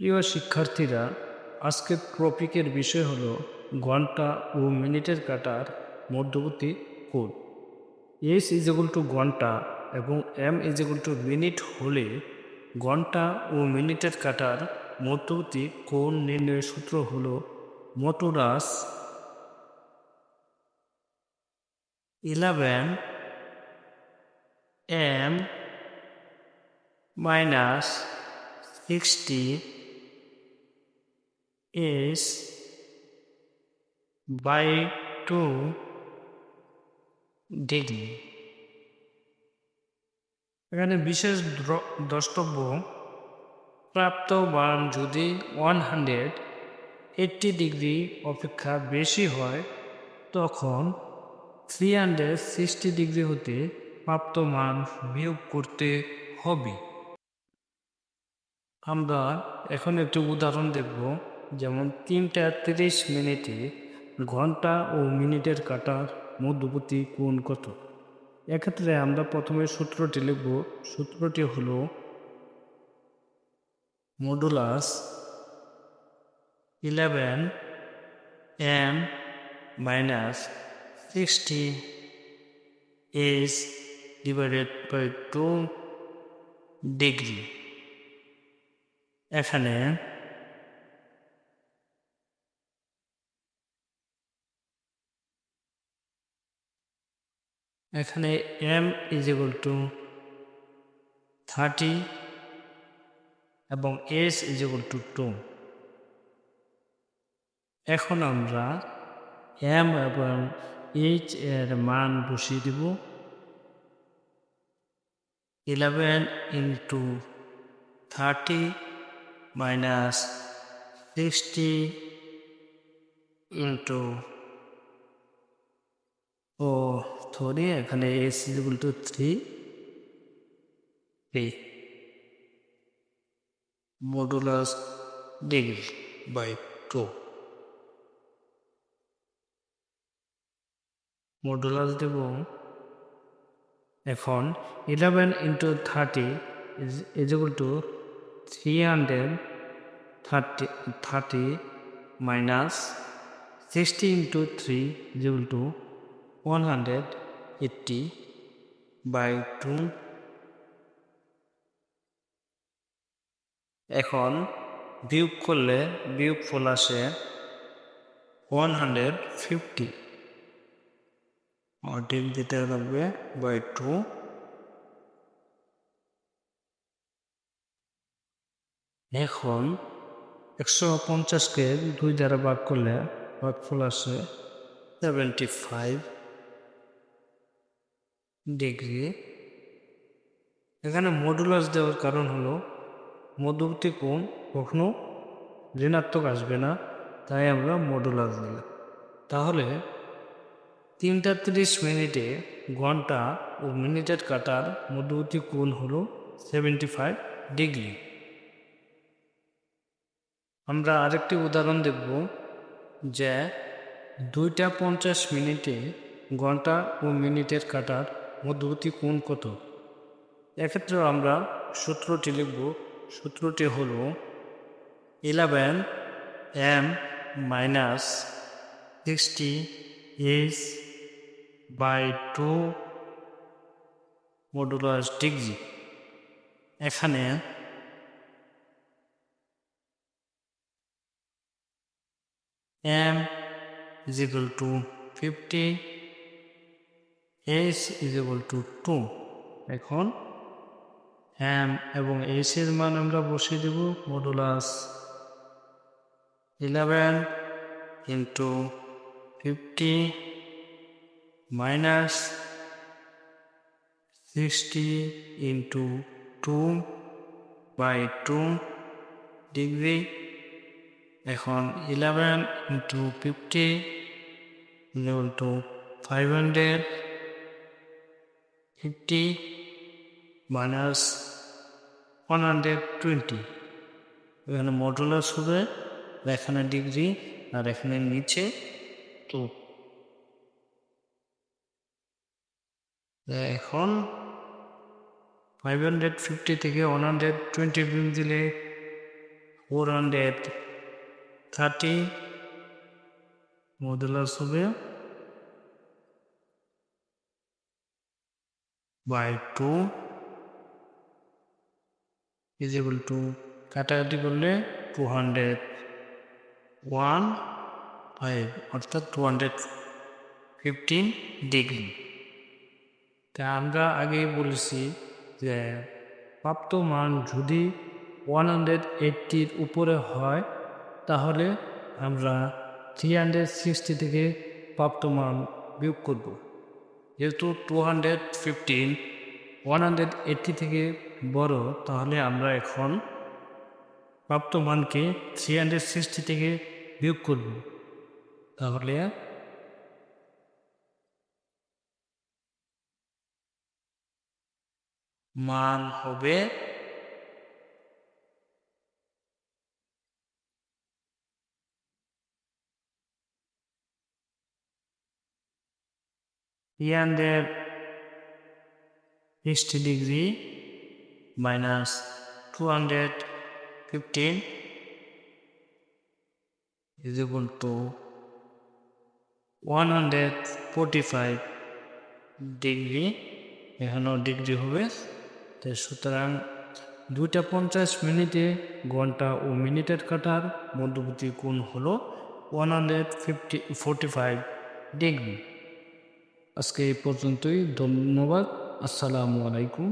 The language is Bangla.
প্রিয় শিক্ষার্থীরা, আজকের টপিকের বিষয় হলো ঘণ্টা ও মিনিটের কাটার মধ্যবর্তী কোড এস ইজ এগুল টু ঘণ্টা এবং M is equal to minute হলে ঘণ্টা ও মিনিটের কাটার মধ্যবর্তী কোণ নির্ণয়ের সূত্র হলো modulus eleven M minus sixty is by 2 degree এখানে বিশেষ দ্র- দ্রষ্টব্য প্রাপ্ত মান যদি ওয়ান হান্ড্রেড এইট্টি ডিগ্রি অপেক্ষা বেশি হয়, তখন থ্রি হান্ড্রেড সিক্সটি ডিগ্রি হতে প্রাপ্ত মান বিয়োগ করতে হবে। আমরা এখন একটি উদাহরণ দেখব। যেমন তিনটা তিরিশ মিনিটে ঘণ্টা ও মিনিটের কাটার মধ্যবর্তী কোণ কত? এক্ষেত্রে আমরা প্রথমে সূত্রটি লিখব। সূত্রটি হল modulus eleven M minus sixty is divided by two degree এখানে এখানে M is equal to thirty এবং S is equal to two এখন আমরা এম এবং এইচ এর মান বসিয়ে দিব eleven into thirty minus sixty into অর্থ নিয়ে এখানে S is equal to three three modulus degree by two modulus দেব এখন eleven into thirty is is two three hundred thirty thirty minus sixty into three is equal to 100 eighty by two. এখন বিয়োগ করলে বিয়োগ ফল আসে ওয়ান হান্ড্রেড ফিফটি। অর্ধেক দিতে থাকবে বাই টু। এখন একশো পঞ্চাশকে দুই দ্বারা ভাগ করলে ভাগ ফল আসে সেভেন্টি ফাইভ। ডিগ্রি এখানে মডুলাস দেওয়ার কারণ হলো মধ্যবর্তী কোণ কখনো ঋণাত্মক আসবে না, তাই আমরা মডুলাস দিলাম। তাহলে তিনটা তিরিশ মিনিটে ঘণ্টা ও মিনিটের কাটার মধ্যবর্তী কোণ হলো সেভেন্টি ফাইভ ডিগ্রি আমরা আরেকটি উদাহরণ দেখব যে দুইটা পঞ্চাশ মিনিটে ঘণ্টা ও মিনিটের কাটার মধ্যবর্তী কোণ কত? এক্ষেত্রে আমরা সূত্রটি লিখব। সূত্রটি হল eleven M minus sixty is by two modulus degree এখানে is equal to 50 s is equal to 2 এখন m এবং s এর মান আমরা বসিয়ে দেব modulus 11 into fifty minus sixty into two by two degree এখন eleven into fifty equal to five hundred fifty minus one hundred twenty এখানে মডুলাস হবে, এখানে ডিগ্রি আর এখানে নিচে টু এখন ফাইভ হান্ড্রেড ফিফটি থেকে ওয়ান হান্ড্রেড টোয়েন্টি বিল দিলে ফোর হান্ড্রেড থার্টি মডুলাস হবে by two is equal to কাটাকাটি করলে টু হান্ড্রেড ওয়ান ফাইভ অর্থাৎ টু হান্ড্রেড ফিফটিন ডিগ্রি তা আমরা আগেই বলেছি যে প্রাপ্ত মান যদি ওয়ান হান্ড্রেড এইটটির উপরে হয়, তাহলে আমরা থ্রি হান্ড্রেড সিক্সটি থেকে প্রাপ্ত মান বিয়োগ করব। যেহেতু two hundred fifteen one hundred eighty থেকে বড়, তাহলে আমরা এখন প্রাপ্ত মানকে থ্রি হান্ড্রেড সিক্সটি থেকে বিয়োগ করব। তাহলে মান হবে three hundred sixty degree minus two hundred fifteen is equal to 145 degree এখানেও ডিগ্রি হবে। তো সুতরাং দুইটা পঞ্চাশ মিনিটে, ঘণ্টা ও মিনিটের কাটার মধ্যবর্তী কোণ হলো one hundred fifty forty five degree আজকে এই পর্যন্তই ধন্যবাদ আসসালামু আলাইকুম।